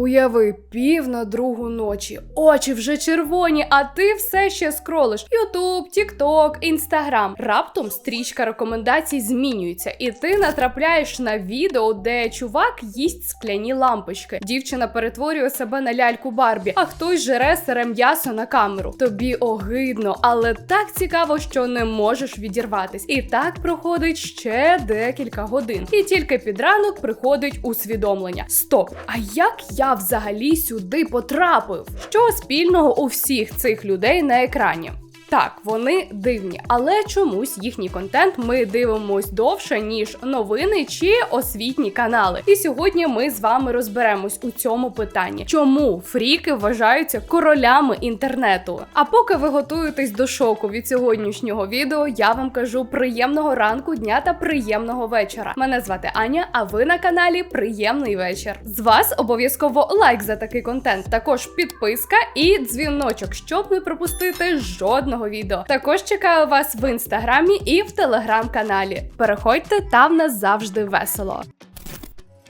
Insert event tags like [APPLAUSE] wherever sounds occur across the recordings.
Уяви, пів на другу ночі, очі вже червоні, а ти все ще скролиш. Ютуб, Тікток, Інстаграм. Раптом стрічка рекомендацій змінюється, і ти натрапляєш на відео, де чувак їсть скляні лампочки. Дівчина перетворює себе на ляльку Барбі, а хтось жере сире м'ясо на камеру. Тобі огидно, але так цікаво, що не можеш відірватись. І так проходить ще декілька годин. І тільки під ранок приходить усвідомлення: стоп! А як я взагалі сюди потрапив? Що спільного у всіх цих людей на екрані? Так, вони дивні, але чомусь їхній контент ми дивимось довше, ніж новини чи освітні канали. І сьогодні ми з вами розберемось у цьому питанні, чому фріки вважаються королями інтернету. А поки ви готуєтесь до шоку від сьогоднішнього відео, я вам кажу приємного ранку, дня та приємного вечора. Мене звати Аня, а ви на каналі Приємний вечір. З вас обов'язково лайк за такий контент, також підписка і дзвіночок, щоб не пропустити жодного відео. Також чекаю вас в інстаграмі і в телеграм-каналі. Переходьте, там нас завжди весело.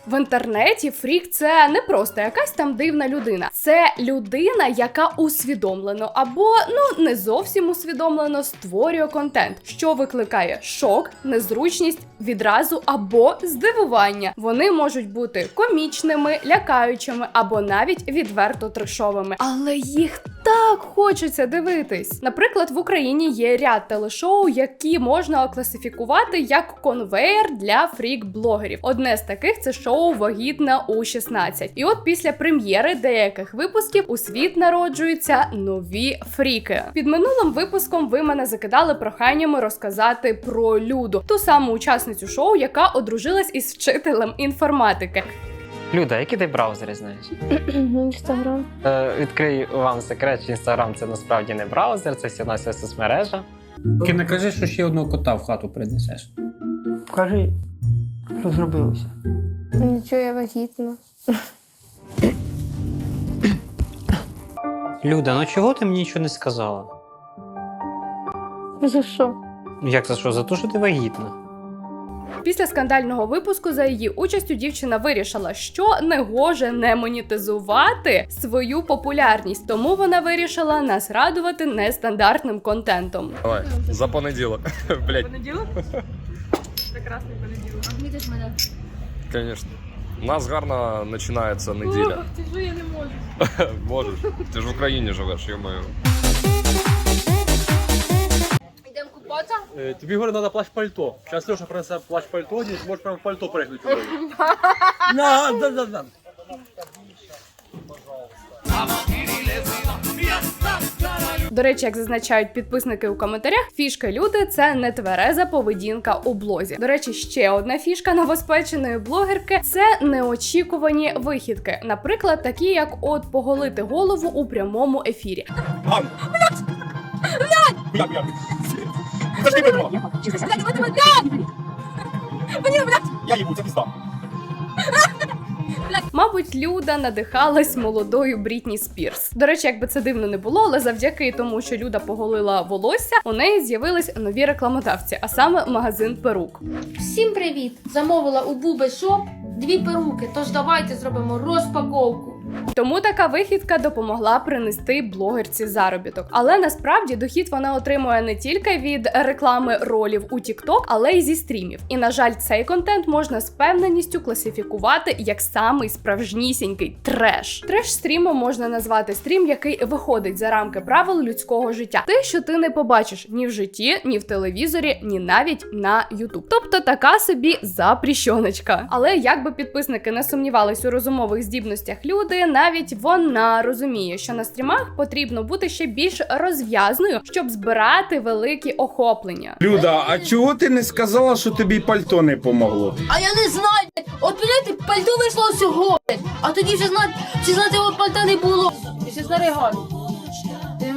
В інтернеті фрік це не просто якась там дивна людина. Це людина, яка усвідомлено або ну не зовсім усвідомлено створює контент, що викликає шок, незручність, відразу або здивування. Вони можуть бути комічними, лякаючими або навіть відверто трешовими. Але їх так хочеться дивитись. Наприклад, в Україні є ряд телешоу, які можна класифікувати як конвейер для фрік-блогерів. Одне з таких це шоу Вагітна у 16. І от після прем'єри деяких випусків у світ народжуються нові фріки. Під минулим випуском ви мене закидали проханнями розказати про Люду, ту саму учасницю шоу, яка одружилась із вчителем інформатики. Люда, які ти браузери знаєш? Інстаграм. Е, відкрию вам секрет, що Інстаграм це насправді не браузер, це всі наша соцмережа. Тільки не кажи, що ще одного кота в хату принесеш. Кажи, що зробилося? Нічого я вагітна. Люда, ну чого ти мені нічого не сказала? За що? Як за що? За те, що ти вагітна. Після скандального випуску за її участю дівчина вирішила, що не гоже не монетизувати свою популярність, тому вона вирішила нас радувати нестандартним контентом. Давай, за понеділок. [LAUGHS] Блять, Понеділок? Прекрасний понеділок. А вмітиш мене? конечно. У нас гарно починається неділя. Ти ж я не можу. [LAUGHS] Можеш. Ти ж в Україні живеш, йомаю. Йдемо Э, Тебе, говорю, надо плащ-пальто. Сейчас Леша принесе плащ-пальто, здесь можешь прям в пальто прыгнуть. [LAUGHS] На, да, да, да. До речі, як зазначають підписники у коментарях, фішка люди це нетвереза поведінка у блозі. До речі, ще одна фішка новоспеченої блогерки це неочікувані вихідки. Наприклад, такі як от поголити голову у прямому ефірі. Мабуть, Люда надихалась молодою Брітні Спірс. До речі, якби це дивно не було, але завдяки тому, що Люда поголила волосся, у неї з'явились нові рекламодавці, а саме магазин перук. Всім привіт! Замовила у Буби Шоп дві перуки, тож давайте зробимо розпаковку. Тому така вихідка допомогла принести блогерці заробіток. Але насправді дохід вона отримує не тільки від реклами ролів у TikTok, але й зі стрімів. І на жаль, цей контент можна з певненістю класифікувати як самий справжнісінький треш. Треш стрімом можна назвати стрім, який виходить за рамки правил людського життя. Те, що ти не побачиш ні в житті, ні в телевізорі, ні навіть на YouTube. Тобто така собі запрещоночка. Але як би підписники не сумнівались у розумових здібностях люди, навіть вона розуміє, що на стрімах потрібно бути ще більш розв'язною, щоб збирати великі охоплення. Люда, а чого ти не сказала, що тобі пальто не помогло? А я не знаю, от блядь, пальто вийшло всього, а тоді вже знати, чи знати, от пальта не було. Ти ще старий гад.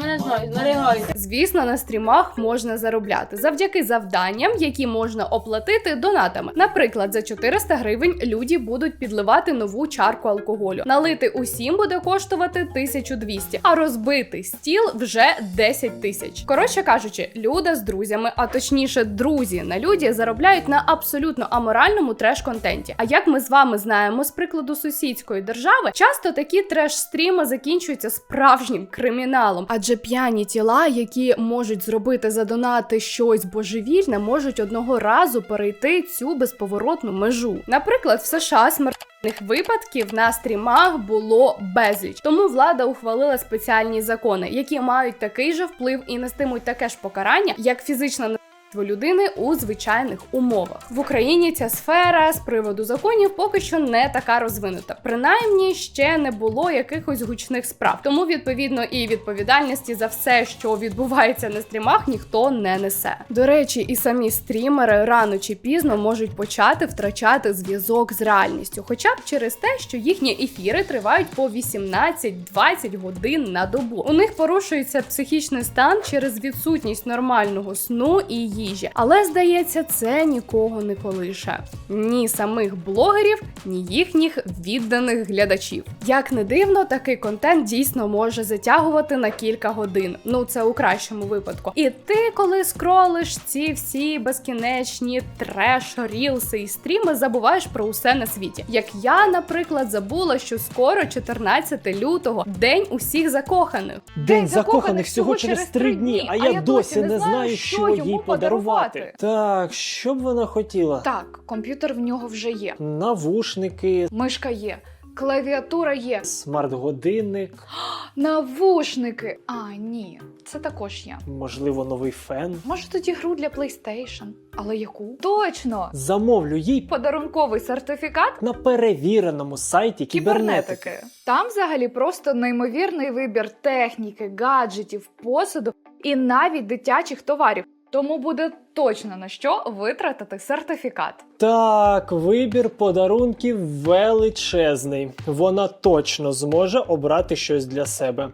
Мене знаєш, наригай. Звісно, на стрімах можна заробляти завдяки завданням, які можна оплатити донатами. Наприклад, за 400 гривень люди будуть підливати нову чарку алкоголю. Налити усім буде коштувати 1200, а розбити стіл вже 10 тисяч. Коротше кажучи, люда з друзями, а точніше, друзі на люді заробляють на абсолютно аморальному треш-контенті. А як ми з вами знаємо з прикладу сусідської держави, часто такі треш-стріми закінчуються справжнім криміналом, адже п'яні тіла, які можуть зробити за донати щось божевільне, можуть одного разу перейти цю безповоротну межу. Наприклад, в США смертельних випадків на стрімах було безліч. Тому влада ухвалила спеціальні закони, які мають такий же вплив і нестимуть таке ж покарання, як фізична насильство людини у звичайних умовах. В Україні ця сфера з приводу законів поки що не така розвинута. Принаймні ще не було якихось гучних справ. Тому відповідно і відповідальності за все, що відбувається на стрімах, ніхто не несе. До речі, і самі стрімери рано чи пізно можуть почати втрачати зв'язок з реальністю, хоча б через те, що їхні ефіри тривають по 18-20 годин на добу. У них порушується психічний стан через відсутність нормального сну і їжі. Але здається, це нікого не колише. Ні самих блогерів, ні їхніх відданих глядачів. Як не дивно, такий контент дійсно може затягувати на кілька годин. Ну це у кращому випадку. І ти, коли скролиш ці всі безкінечні треш, рілси і стріми, забуваєш про усе на світі. Як я, наприклад, забула, що скоро 14 лютого день усіх закоханих. День закоханих всього через три дні, а я досі не знаю, що їй подарувати. Так, що б вона хотіла? Так, комп'ютер в нього вже є. Навушники, Мишка є, клавіатура є, смарт-годинник, [GASPS] навушники. А, ні, це також є. можливо, новий фен. Може тоді гру для PlayStation. Але яку? Точно! Замовлю їй Подарунковий сертифікат на перевіреному сайті кібернетики. Там взагалі просто неймовірний вибір техніки, гаджетів, посуду і навіть дитячих товарів. Тому буде точно на що витратити сертифікат. Так, вибір подарунків величезний. Вона точно зможе обрати щось для себе.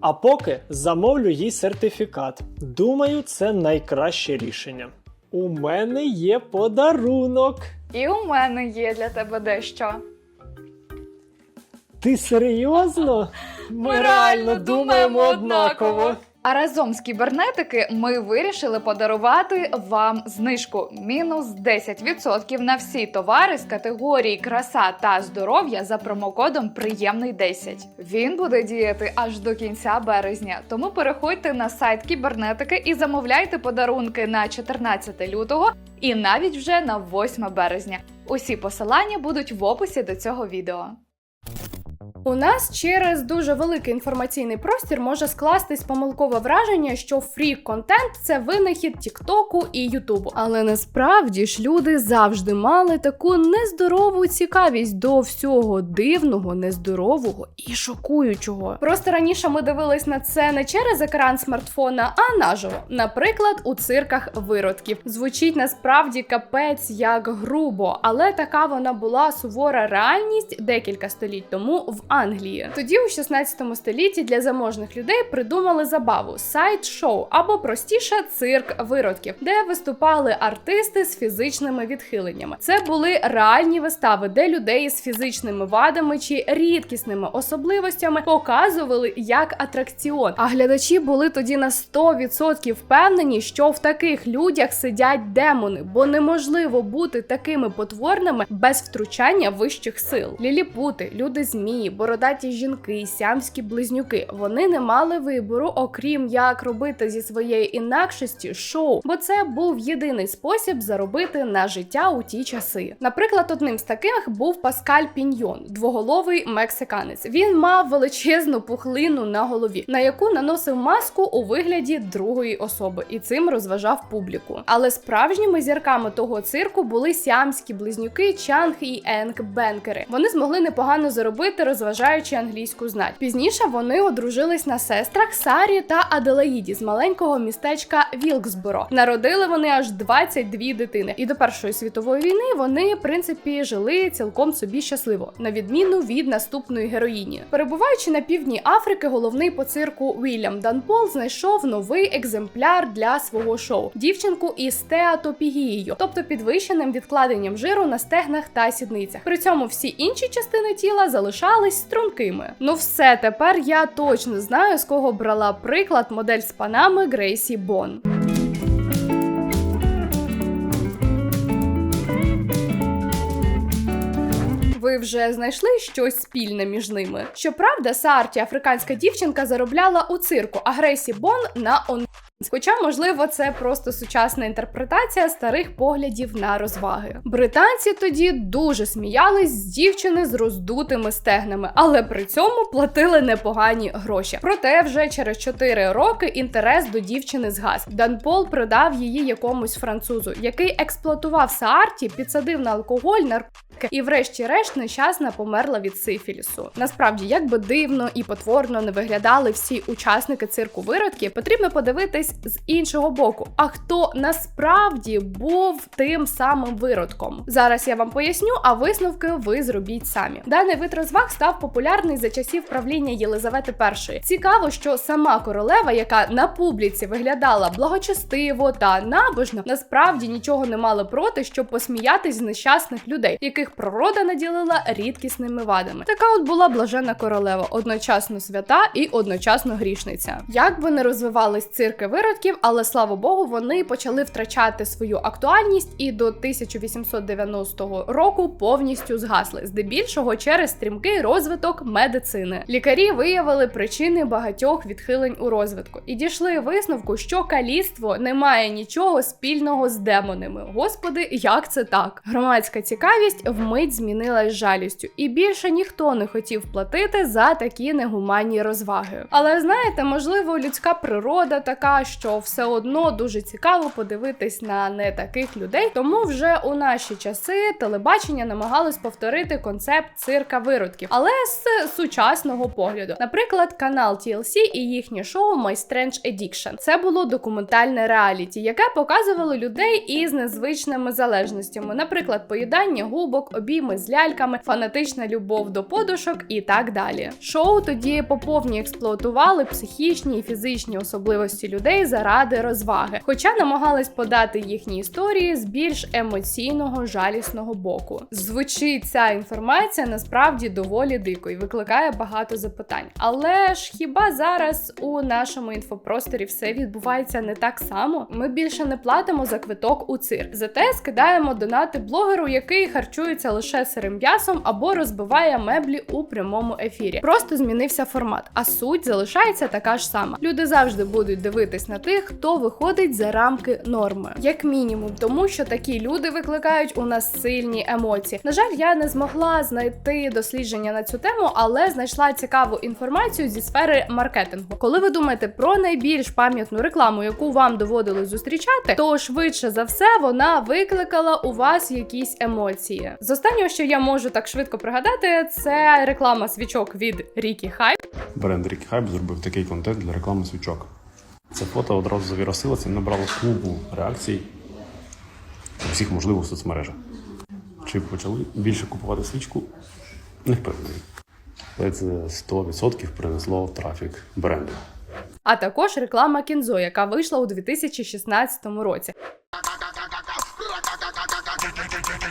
А поки замовлю їй сертифікат. Думаю, це найкраще рішення. У мене є подарунок. І у мене є для тебе дещо. Ти серйозно? Ми, реально думаємо однаково. А разом з кібернетики ми вирішили подарувати вам знижку мінус 10% на всі товари з категорії краса та здоров'я за промокодом Приємний 10. Він буде діяти аж до кінця березня. Тому переходьте на сайт кібернетики і замовляйте подарунки на 14 лютого і навіть вже на 8 березня. Усі посилання будуть в описі до цього відео. У нас через дуже великий інформаційний простір може скластись помилкове враження, що фрік-контент це винахід Тіктоку і Ютубу. Але насправді ж люди завжди мали таку нездорову цікавість до всього дивного, нездорового і шокуючого. Просто раніше ми дивились на це не через екран смартфона, а наживо. Наприклад, у цирках виродків. Звучить насправді капець як грубо, але така вона була сувора реальність декілька століть тому в Англії. Тоді, у 16 столітті, для заможних людей придумали забаву сайт-шоу або простіше цирк виродків, де виступали артисти з фізичними відхиленнями. Це були реальні вистави, де людей з фізичними вадами чи рідкісними особливостями показували як атракціон. А глядачі були тоді на 100% впевнені, що в таких людях сидять демони, бо неможливо бути такими потворними без втручання вищих сил. Ліліпути, люди змії, бородаті жінки, сямські близнюки. Вони не мали вибору, окрім як робити зі своєї інакшості шоу, бо це був єдиний спосіб заробити на життя у ті часи. Наприклад, одним з таких був Паскаль Піньйон, двоголовий мексиканець. Він мав величезну пухлину на голові, на яку наносив маску у вигляді другої особи, і цим розважав публіку. Але справжніми зірками того цирку були сіамські близнюки Чанг і Енг Бенкери. Вони змогли непогано заробити, розважаючи зневажаючи англійську знать. Пізніше вони одружились на сестрах Сарі та Аделаїді з маленького містечка Вілксборо. Народили вони аж 22 дитини. І до Першої світової війни вони, в принципі, жили цілком собі щасливо, на відміну від наступної героїні. Перебуваючи на півдні Африки, головний по цирку Вільям Данпол знайшов новий екземпляр для свого шоу дівчинку із стеатопігією, тобто підвищеним відкладенням жиру на стегнах та сідницях. При цьому всі інші частини тіла залишались стрункими. Ну все, тепер я точно знаю, з кого брала приклад модель з панами Грейсі Бон. Ви вже знайшли щось спільне між ними. Щоправда, Сарті, африканська дівчинка, заробляла у цирку, а Грейсі Бон на он. Хоча, можливо, це просто сучасна інтерпретація старих поглядів на розваги. Британці тоді дуже сміялись з дівчини з роздутими стегнами, але при цьому платили непогані гроші. Проте вже через 4 роки інтерес до дівчини згас. Данпол продав її якомусь французу, який експлуатував Саарті, підсадив на алкоголь, наркотики і, врешті-решт, нещасна померла від сифілісу. Насправді, як би дивно і потворно не виглядали всі учасники цирку виродків, потрібно подивитись з іншого боку. А хто насправді був тим самим виродком? Зараз я вам поясню, а висновки ви зробіть самі. Даний вид розваг став популярний за часів правління Єлизавети І. Цікаво, що сама королева, яка на публіці виглядала благочестиво та набожно, насправді нічого не мала проти, щоб посміятись з нещасних людей, яких природа наділила рідкісними вадами. Така от була блажена королева, одночасно свята і одночасно грішниця. Як би не розвивались цирки виродків, але слава Богу, вони почали втрачати свою актуальність і до 1890 року повністю згасли, здебільшого через стрімкий розвиток медицини. Лікарі виявили причини багатьох відхилень у розвитку і дійшли висновку, що каліцтво не має нічого спільного з демонами. Господи, як це так? Громадська цікавість вмить змінилась жалістю, і більше ніхто не хотів платити за такі негуманні розваги. Але знаєте, можливо, людська природа така, що все одно дуже цікаво подивитись на не таких людей. Тому вже у наші часи телебачення намагалось повторити концепт цирка виродків, але з сучасного погляду. Наприклад, канал TLC і їхнє шоу My Strange Addiction. Це було документальне реаліті, яке показувало людей із незвичними залежностями, наприклад, поїдання губок, обійми з ляльками, фанатична любов до подушок і так далі. Шоу тоді поповні експлуатували психічні і фізичні особливості людей заради розваги, хоча намагались подати їхні історії з більш емоційного жалісного боку. Звучить ця інформація насправді доволі дико і викликає багато запитань. Але ж хіба зараз у нашому інфопросторі все відбувається не так само? Ми більше не платимо за квиток у цирк, зате скидаємо донати блогеру, який харчується лише сирим м'ясом або розбиває меблі у прямому ефірі. Просто змінився формат, а суть залишається така ж сама. Люди завжди будуть дивитись на тих, хто виходить за рамки норми, як мінімум, тому що такі люди викликають у нас сильні емоції. На жаль, я не змогла знайти дослідження на цю тему, але знайшла цікаву інформацію зі сфери маркетингу. Коли ви думаєте про найбільш пам'ятну рекламу, яку вам доводилось зустрічати, то швидше за все вона викликала у вас якісь емоції. З останнього, що я можу так швидко пригадати, це реклама свічок від Рікі Хай. Бренд Рікі Хайп зробив такий контент для реклами свічок. Це фото одразу завірусилося і набрало клубу реакцій у всіх можливих соцмережах. Чи почали більше купувати свічку? Не впевнений. Але це 100% принесло трафік бренду. а також реклама Кінзо, яка вийшла у 2016 році.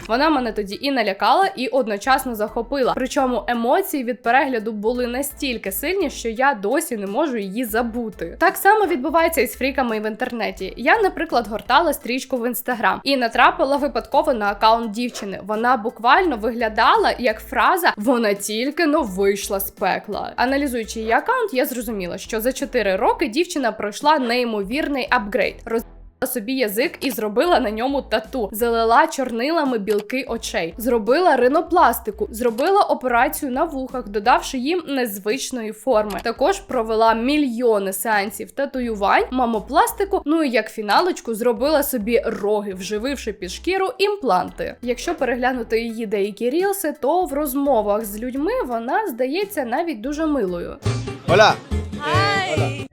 Вона мене тоді і налякала, і одночасно захопила. Причому емоції від перегляду були настільки сильні, що я досі не можу її забути. Так само відбувається і з фріками в інтернеті. Я, наприклад, гортала стрічку в інстаграм і натрапила випадково на аккаунт дівчини. Вона буквально виглядала як фраза Вона тільки но вийшла з пекла. Аналізуючи її аккаунт, я зрозуміла, що за 4 роки дівчина пройшла неймовірний апгрейд. Собі язик і зробила на ньому тату, залила чорнилами білки очей, зробила ринопластику, зробила операцію на вухах, додавши їм незвичної форми. Також провела мільйони сеансів татуювань, мамопластику. Ну і як фіналочку зробила собі роги, вжививши під шкіру імпланти. Якщо переглянути її деякі рілси, то в розмовах з людьми вона здається навіть дуже милою. Hola. Hi.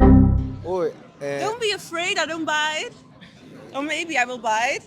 Uy, eh, Don't be afraid. I don't bite. Or maybe I will buy it.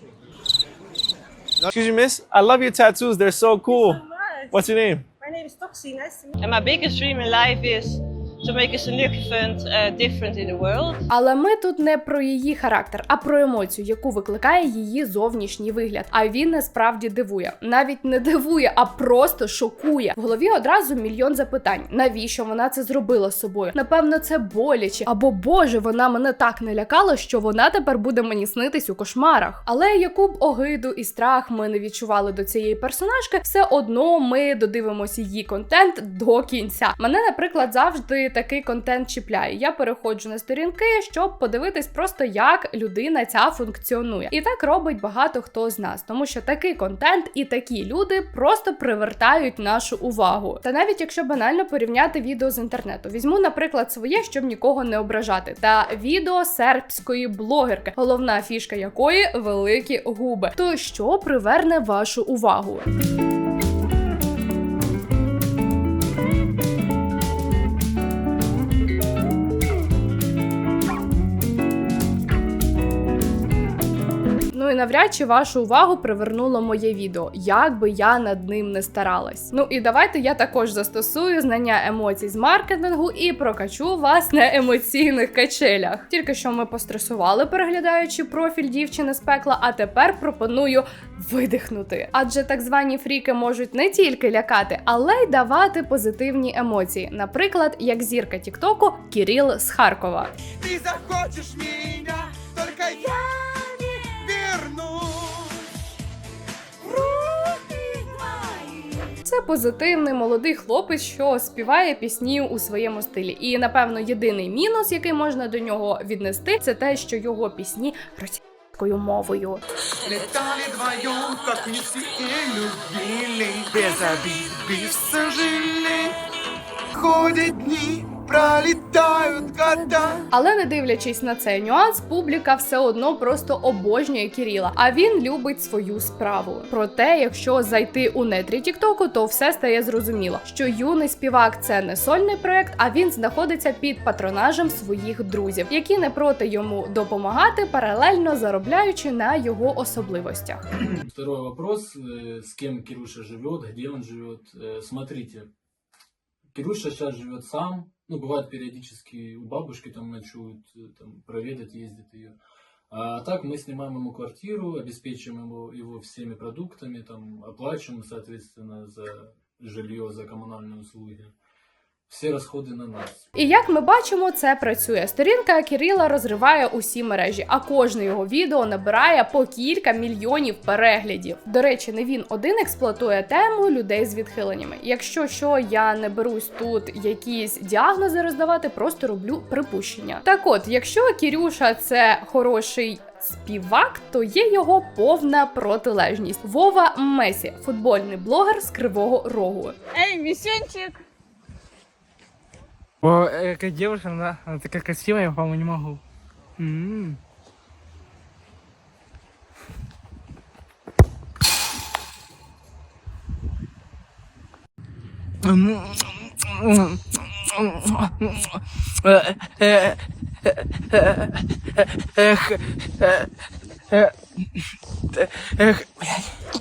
excuse me, miss. I love your tattoos. They're so cool. So What's your name? My name is Toxie. Nice to meet you. And my biggest dream in life is to make a significant uh, difference in the world. Але ми тут не про її характер, а про емоцію, яку викликає її зовнішній вигляд. А він насправді дивує. Навіть не дивує, а просто шокує. В голові одразу мільйон запитань: навіщо вона це зробила з собою? Напевно, це боляче. Або Боже, вона мене так налякала, що вона тепер буде мені снитись у кошмарах. Але яку б огиду і страх ми не відчували до цієї персонажки, все одно ми додивимося її контент до кінця. Мене, наприклад, завжди такий контент чіпляє. Я переходжу на сторінки, щоб подивитись просто, як людина ця функціонує. І так робить багато хто з нас, тому що такий контент і такі люди просто привертають нашу увагу. Та навіть якщо банально порівняти відео з інтернету, візьму, наприклад, своє, щоб нікого не ображати, та відео сербської блогерки, головна фішка якої великі губи. То що приверне вашу увагу? І навряд чи вашу увагу привернуло моє відео, як би я над ним не старалась. Ну і давайте я також застосую знання емоцій з маркетингу і прокачу вас на емоційних качелях. Тільки що ми постресували, переглядаючи профіль дівчини з пекла, а тепер пропоную видихнути. Адже так звані фріки можуть не тільки лякати, але й давати позитивні емоції. Наприклад, як зірка Тіктоку Кіріл з Харкова. Ты захочешь меня, только я Це позитивний молодий хлопець, що співає пісні у своєму стилі. І напевно єдиний мінус, який можна до нього віднести, це те, що його пісні російською мовою. Летали так как всі і любили. Без обід, без сожалений. ходять дни, пролетают года. Але не дивлячись на цей нюанс, публіка все одно просто обожнює Кіріла, а він любить свою справу. Проте, якщо зайти у нетрі Тіктоку, то все стає зрозуміло, що юний співак це не сольний проект, а він знаходиться під патронажем своїх друзів, які не проти йому допомагати, паралельно заробляючи на його особливостях. Второй вопрос. э, С кем Кируша живет, где он живет? Э, Смотрите, Кируша сейчас живет сам. Ну, бывает периодически у бабушки там ночуют, э, там проведать ездит ее. А так мы снимаем ему квартиру, обеспечиваем его, его всеми продуктами, там, оплачиваем, соответственно, за жилье, за коммунальные услуги. Все расходы на нас. І як ми бачимо, це працює. Сторінка Кіріла розриває усі мережі, а кожне його відео набирає по кілька мільйонів переглядів. До речі, не він один експлуатує тему людей з відхиленнями. Якщо що, я не берусь тут якісь діагнози роздавати, просто роблю припущення. Так от, якщо Кірюша це хороший. Співак, то є його повна протилежність. Вова Месі, футбольний блогер з Кривого Рогу. Эй, миссиончик! О, какая девушка, она, она такая красивая, я, по-моему, не могу. М. Эх, эх, эх,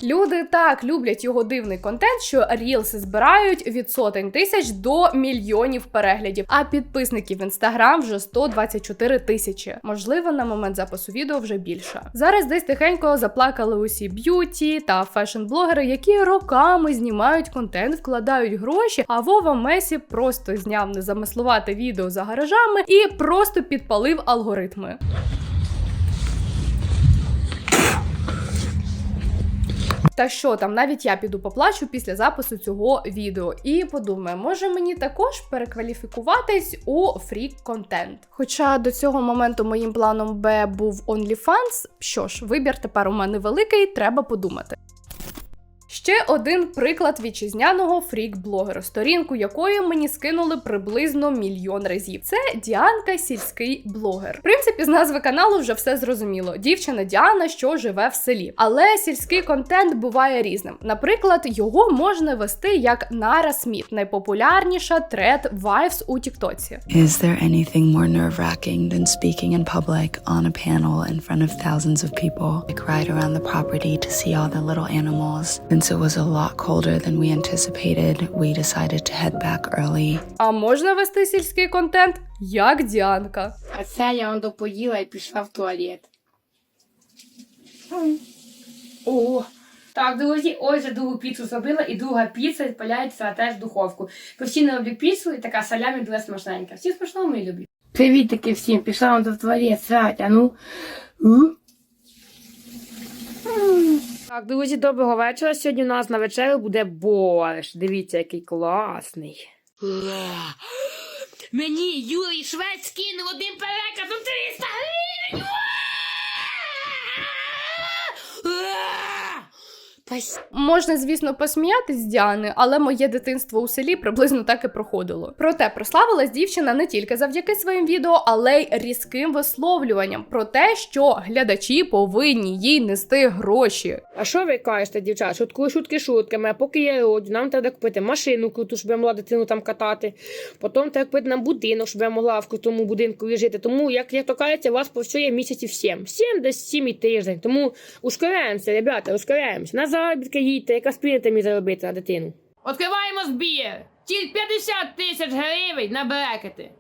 Люди так люблять його дивний контент, що рілси збирають від сотень тисяч до мільйонів переглядів. А підписників в інстаграм вже 124 тисячі. Можливо, на момент запису відео вже більше. Зараз десь тихенько заплакали усі б'юті та фешн-блогери, які роками знімають контент, вкладають гроші. А Вова Месі просто зняв незамислувате відео за гаражами і просто підпалив алгоритми. Та що там, навіть я піду поплачу після запису цього відео і подумаю, може мені також перекваліфікуватись у фрік контент. Хоча до цього моменту моїм планом Б був OnlyFans, що ж, вибір тепер у мене великий, треба подумати. Ще один приклад вітчизняного фрік-блогера, сторінку якої мені скинули приблизно мільйон разів. Це Діанка, сільський блогер. В принципі, з назви каналу вже все зрозуміло. Дівчина Діана, що живе в селі. Але сільський контент буває різним. Наприклад, його можна вести як Нара Сміт, найпопулярніша тред Вайвс у Тіктоці. Is there anything more nerve wracking than speaking in public on a panel in front of thousands of people? Like ride around the property to see all the little animals. Since it was a lot colder than we anticipated, we decided to head back early. А можна вести сільський контент як Діанка. А це я вам допоїла і пішла в туалет. О, так, друзі, ось вже другу піцу зробила, і друга піца відпаляється теж в духовку. Постійно роблю піцу, і така салямі дуже смачненька. Всі смачного мої любі. Привіт таки всім, пішла вам до туалет, срать, а ну. У. Так, друзі, доброго вечора. Сьогодні у нас на вечерю буде борщ. Дивіться, який класний. Мені Юрій Швець кинув один переказ у 300 гривень! Можна, звісно, посміятись з Діани, але моє дитинство у селі приблизно так і проходило. Проте прославилась дівчина не тільки завдяки своїм відео, але й різким висловлюванням про те, що глядачі повинні їй нести гроші. А що ви кажете, дівчат? Шутку, шутки шутками, а поки я роджу, нам треба купити машину круту, щоб я могла дитину там катати. Потім треба купити нам будинок, щоб я могла в крутому будинку жити. Тому, як, як то кажеться, вас працює місяців сім. Сім десь сім і тиждень. Тому ускоряємося, ребята, ускоряємося. На заробітки їдьте, яка спільнете мені заробити на дитину. Відкриваємо збір. Тільки 50 тисяч гривень на брекети.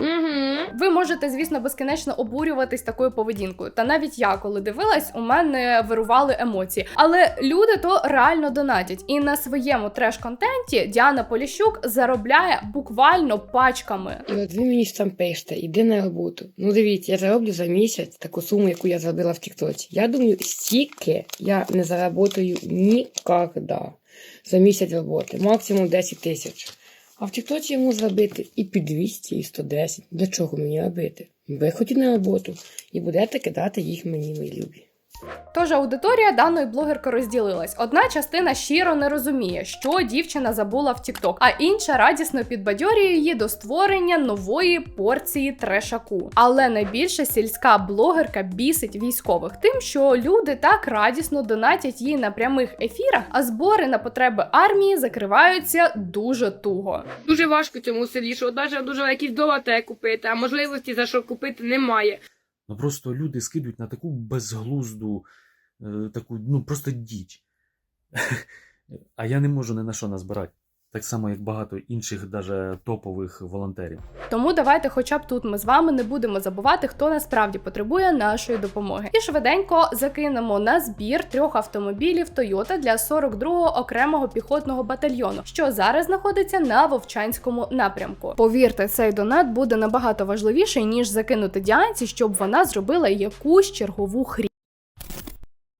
Угу. Ви можете, звісно, безкінечно обурюватись такою поведінкою. Та навіть я, коли дивилась, у мене вирували емоції. Але люди то реально донатять. І на своєму треш-контенті Діана Поліщук заробляє буквально пачками. І от ви мені ж там пишете, іди на роботу. Ну дивіться, я зароблю за місяць таку суму, яку я зробила в Тіктоці. Я думаю, стільки я не заработаю ніколи за місяць роботи, максимум 10 тисяч. А в Тіктоці йому зробити і під 200, і 110. Для чого мені робити? Виходіть на роботу і будете кидати їх мені, мої любі. Тож аудиторія даної блогерки розділилась. Одна частина щиро не розуміє, що дівчина забула в TikTok, а інша радісно підбадьорює її до створення нової порції трешаку. Але найбільше сільська блогерка бісить військових тим, що люди так радісно донатять їй на прямих ефірах, а збори на потреби армії закриваються дуже туго. Дуже важко цьому селі, що навіть дуже якісь долати купити, а можливості за що купити немає. Ну просто люди скидують на таку безглузду, е, таку, ну просто діч. [LAUGHS] А я не можу ні на що назбирати. Так само, як багато інших, даже топових волонтерів. Тому давайте, хоча б тут ми з вами не будемо забувати, хто насправді потребує нашої допомоги. І швиденько закинемо на збір трьох автомобілів Toyota для 42-го окремого піхотного батальйону, що зараз знаходиться на Вовчанському напрямку. Повірте, цей донат буде набагато важливіший ніж закинути діанці, щоб вона зробила якусь чергову хрі.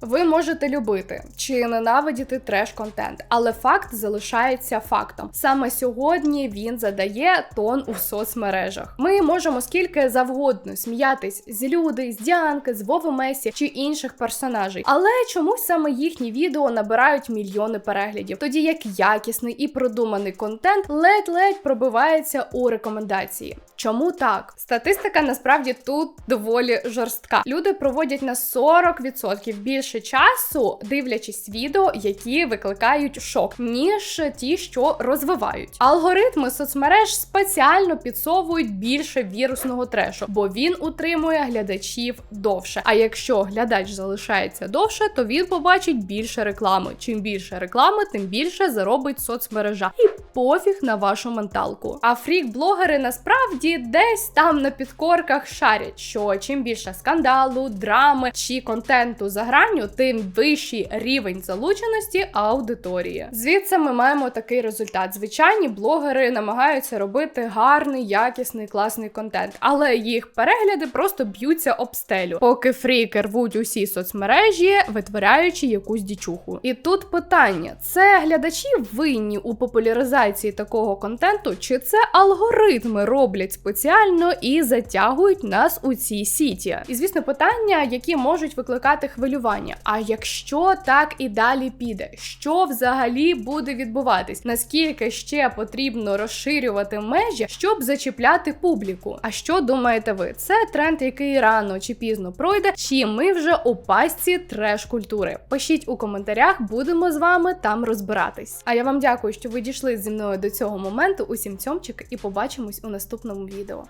Ви можете любити чи ненавидіти треш-контент, але факт залишається фактом. Саме сьогодні він задає тон у соцмережах. Ми можемо скільки завгодно сміятись з люди, з Діанки, з Вови Месі чи інших персонажей, але чомусь саме їхні відео набирають мільйони переглядів, тоді як якісний і продуманий контент ледь-ледь пробивається у рекомендації. Чому так? Статистика насправді тут доволі жорстка. Люди проводять на 40% більше часу, дивлячись відео, які викликають шок, ніж ті, що розвивають. Алгоритми соцмереж спеціально підсовують більше вірусного трешу, бо він утримує глядачів довше. А якщо глядач залишається довше, то він побачить більше реклами. Чим більше реклами, тим більше заробить соцмережа. І пофіг на вашу менталку. А фрік-блогери насправді десь там на підкорках шарять, що чим більше скандалу, драми чи контенту за гранню, тим вищий рівень залученості аудиторії. Звідси ми маємо такий результат. Звичайні блогери намагаються робити гарний, якісний, класний контент, але їх перегляди просто б'ються об стелю, поки фріки рвуть усі соцмережі, витворяючи якусь дічуху. І тут питання: це глядачі винні у популяризації такого контенту, чи це алгоритми роблять спеціально і затягують нас у ці сіті? І звісно, питання, які можуть викликати хвилювання. А якщо так і далі піде, що взагалі буде відбуватись? Наскільки ще потрібно розширювати межі, щоб зачіпляти публіку? А що думаєте ви? Це тренд, який рано чи пізно пройде, чи ми вже у пастці треш культури? Пишіть у коментарях, будемо з вами там розбиратись. А я вам дякую, що ви дійшли зі мною до цього моменту. Усім цьомчик і побачимось у наступному відео.